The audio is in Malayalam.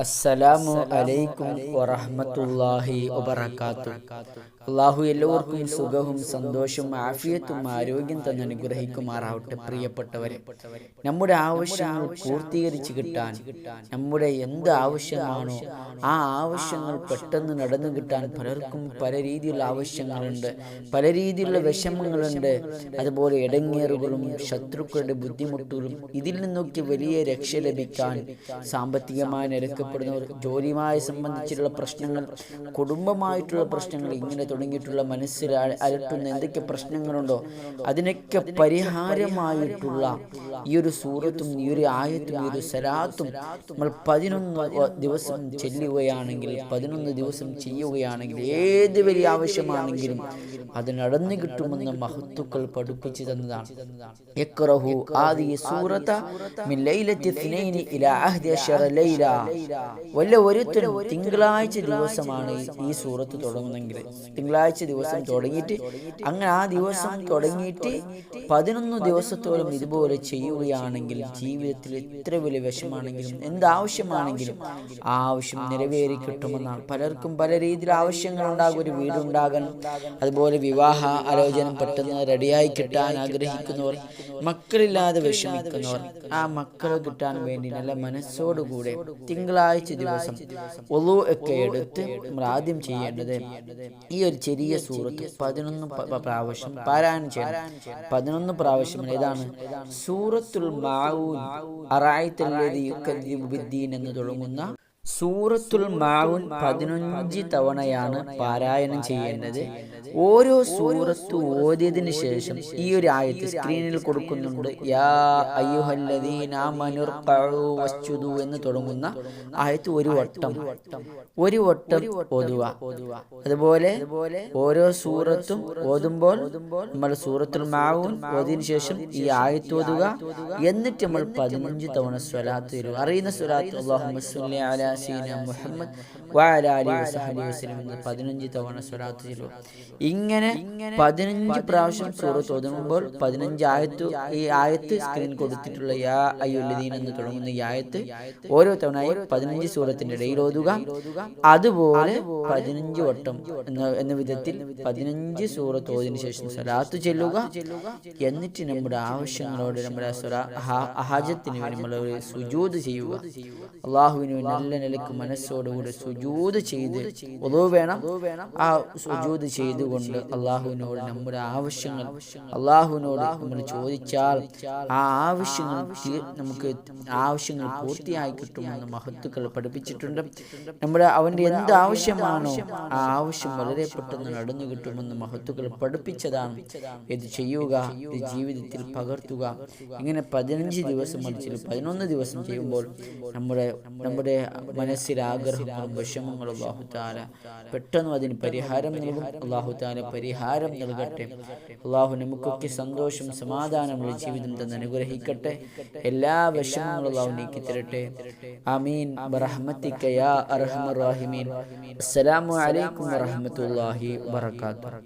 അസ്സലാമു അലൈക്കും വറഹ്മത്തുള്ളാഹി വബറകാത്തു. അള്ളാഹു എല്ലാവർക്കും സുഖവും സന്തോഷവും ആഫിയത്തും ആരോഗ്യം തന്നെ അനുഗ്രഹിക്കുമാറാവട്ടെ പ്രിയപ്പെട്ടവരെ. നമ്മുടെ ആവശ്യങ്ങൾ പൂർത്തീകരിച്ച് കിട്ടാൻ നമ്മുടെ എന്ത് ആവശ്യമാണോ ആ ആവശ്യങ്ങൾ പെട്ടെന്ന് നടന്നു കിട്ടാൻ പലർക്കും പല രീതിയിലുള്ള ആവശ്യങ്ങളുണ്ട്. പല രീതിയിലുള്ള വിഷമങ്ങളുണ്ട്. അതുപോലെ ഇടങ്ങേറുകളും ശത്രുക്കളുടെ ബുദ്ധിമുട്ടുകളും ഇതിൽ നിന്നൊക്കെ വലിയ രക്ഷ ലഭിക്കാൻ സാമ്പത്തികമായി നിരക്കപ്പെടുന്നവർ ജോലിയുമായി സംബന്ധിച്ചിട്ടുള്ള പ്രശ്നങ്ങൾ കുടുംബമായിട്ടുള്ള പ്രശ്നങ്ങൾ ഇങ്ങനെ തുടങ്ങിയിട്ടുള്ള മനസ്സിൽ അലട്ടുന്ന എന്തൊക്കെ പ്രശ്നങ്ങളുണ്ടോ അതിനൊക്കെ പരിഹാരമായിട്ടുള്ള ഈ ഒരു സൂറത്തും ഈ ഒരു ആയത്തും ഈ ഒരു സലാത്തും നമ്മൾ പതിനൊന്ന് ദിവസം ചെല്ലുകയാണെങ്കിൽ പതിനൊന്ന് ദിവസം ചെയ്യുകയാണെങ്കിൽ ഏത് വലിയ ആവശ്യമാണെങ്കിലും അത് നടന്നു കിട്ടുമെന്ന് മഹത്തുക്കൾ പഠിപ്പിച്ചു തന്നതാണ്. യക്റഹു ആദി സൂറത മിൻ ലൈലത്തി ഇലാ അഹ്ദി അശറ ലൈല. വല്ല ഒരുത്തരും തിങ്കളാഴ്ച ദിവസമാണ് ഈ- സൂറത്ത് തുടങ്ങുന്നെങ്കിൽ തിങ്കളാഴ്ച ദിവസം തുടങ്ങിയിട്ട് അങ്ങനെ ആ ദിവസം തുടങ്ങിയിട്ട് പതിനൊന്ന് ദിവസത്തോളം ഇതുപോലെ ചെയ്യുകയാണെങ്കിൽ ജീവിതത്തിൽ എത്ര വലിയ വിഷമാണെങ്കിലും എന്താവശ്യമാണെങ്കിലും ആ ആവശ്യം നിറവേറി കിട്ടുമെന്നാണ്. പലർക്കും പല രീതിയിൽ ആവശ്യങ്ങൾ ഉണ്ടാകും. ഒരു വീടുണ്ടാകണം അതുപോലെ വിവാഹ ആലോചന പെട്ടെന്ന് റെഡിയായി കിട്ടാൻ ആഗ്രഹിക്കുന്നവർ മക്കളില്ലാതെ വിഷമിക്കുന്നവർ ആ മക്കളെ കിട്ടാൻ വേണ്ടി നല്ല മനസ്സോടുകൂടെ തിങ്കളാഴ്ച ദിവസം ഒലു ഒക്കെ എടുത്ത് നമ്മൾ ആദ്യം ചെയ്യേണ്ടത് ഈ ഒരു ചെറിയ സൂറത്ത് പതിനൊന്ന് പ്രാവശ്യം പാരായണം ചെയ്യണം. പതിനൊന്ന് പ്രാവശ്യം ഏതാണ്? സൂറത്തുൽ മാവൂൻ ബിദ്ദീൻ എന്ന് തുടങ്ങുന്ന സൂറത്തുൽ മാവുൻ പതിനഞ്ച് തവണയാണ് പാരായണം ചെയ്യേണ്ടത്. ഓരോ സൂറത്തു ഓതിയതിന് ശേഷം ഈ ഒരു ആയത്ത് സ്ക്രീനിൽ കൊടുക്കുന്നുണ്ട്. യാ എന്ന് തുടങ്ങുന്ന ആയത്ത് ഒരു വട്ടം. ഒരു വട്ടം. ഓതുക. അതുപോലെ ഓരോ സൂറത്തും ഓതുമ്പോൾ നമ്മൾ സൂറത്തുൽ മാവുൻ ഓതിയതിനു ശേഷം ഈ ആയത്ത് ഓതുക. എന്നിട്ട് നമ്മൾ പതിനഞ്ച് തവണ സ്വലാത്ത് തരുക അറിയുന്ന സ്വലാത്ത് അല്ലാഹുമ്മ മുഹമ്മദ് എന്ന് പതിനഞ്ച് തവണ സ്വലാത്ത് ചൊല്ലുക ഇങ്ങനെ പതിനഞ്ച് പ്രാവശ്യം സൂറത്ത് തുടങ്ങുമ്പോൾ പതിനഞ്ച് ആയത്ത് ഈ ആയത്ത് സ്ക്രീൻ കൊടുത്തിട്ടുള്ള യാ അയ്യുല്ലദീൻ എന്ന് തുടങ്ങുന്ന ഈ ആയത്ത് ഓരോ തവണയായി പതിനഞ്ച് സൂറത്തിന്റെ ഇടയിൽ ഓതുക. അതുപോലെ പതിനഞ്ച് വട്ടം എന്ന വിധത്തിൽ പതിനഞ്ച് സൂറത്ത് ഓതിന് ശേഷം സ്വലാത്ത് ചെല്ലുക. എന്നിട്ട് നമ്മുടെ ആവശ്യങ്ങളോട് നമ്മുടെ സ്വലാ- വേണ്ടി നമ്മൾ സുജൂത് ചെയ്യുക. അള്ളാഹുവിന് നല്ല നിലയ്ക്ക് മനസ്സോടുകൂടി സുജൂത് ചെയ്ത് ഒതു വേണം. ആ സുജൂത് ചെയ്തുകൊണ്ട് അള്ളാഹുവിനോട് നമ്മുടെ ആവശ്യങ്ങൾ അള്ളാഹുവിനോട് നമ്മൾ ചോദിച്ചാൽ ആ ആവശ്യങ്ങൾ നമുക്ക് ആവശ്യങ്ങൾ പൂർത്തിയായി കിട്ടുമെന്ന് മഹത്തുക്കൾ പഠിപ്പിച്ചിട്ടുണ്ട്. നമ്മുടെ അവന്റെ എന്ത് ആവശ്യമാണോ ആ ആവശ്യം വളരെ പെട്ടെന്ന് നടന്നു കിട്ടുമെന്ന് മഹത്തുക്കൾ പഠിപ്പിച്ചതാണ്. ഇത് ചെയ്യുക ഇത് ജീവിതത്തിൽ പകർത്തുക. ഇങ്ങനെ പതിനഞ്ച് ദിവസം മറിച്ച് പതിനൊന്ന് ദിവസം ചെയ്യുമ്പോൾ നമ്മുടെ നമ്മുടെ മനസ്സിൽ ആഗ്രഹങ്ങളും വിഷമങ്ങളും അള്ളാഹുത്താല പെട്ടെന്ന് അതിന് പരിഹാരം നൽകും. അള്ളാഹുത്താല പരിഹാരം നൽകട്ടെ. അള്ളാഹു നമുക്കൊക്കെ സന്തോഷം സമാധാനമുള്ള ജീവിതം തന്നെ അനുഗ്രഹിക്കട്ടെ. എല്ലാ വിഷമങ്ങളും അള്ളാഹു നീക്കി തരട്ടെ. അമീൻ അസ്സലാമു അലൈക്കും വറഹ്മത്തുള്ളാഹി വബറകാതുഹു.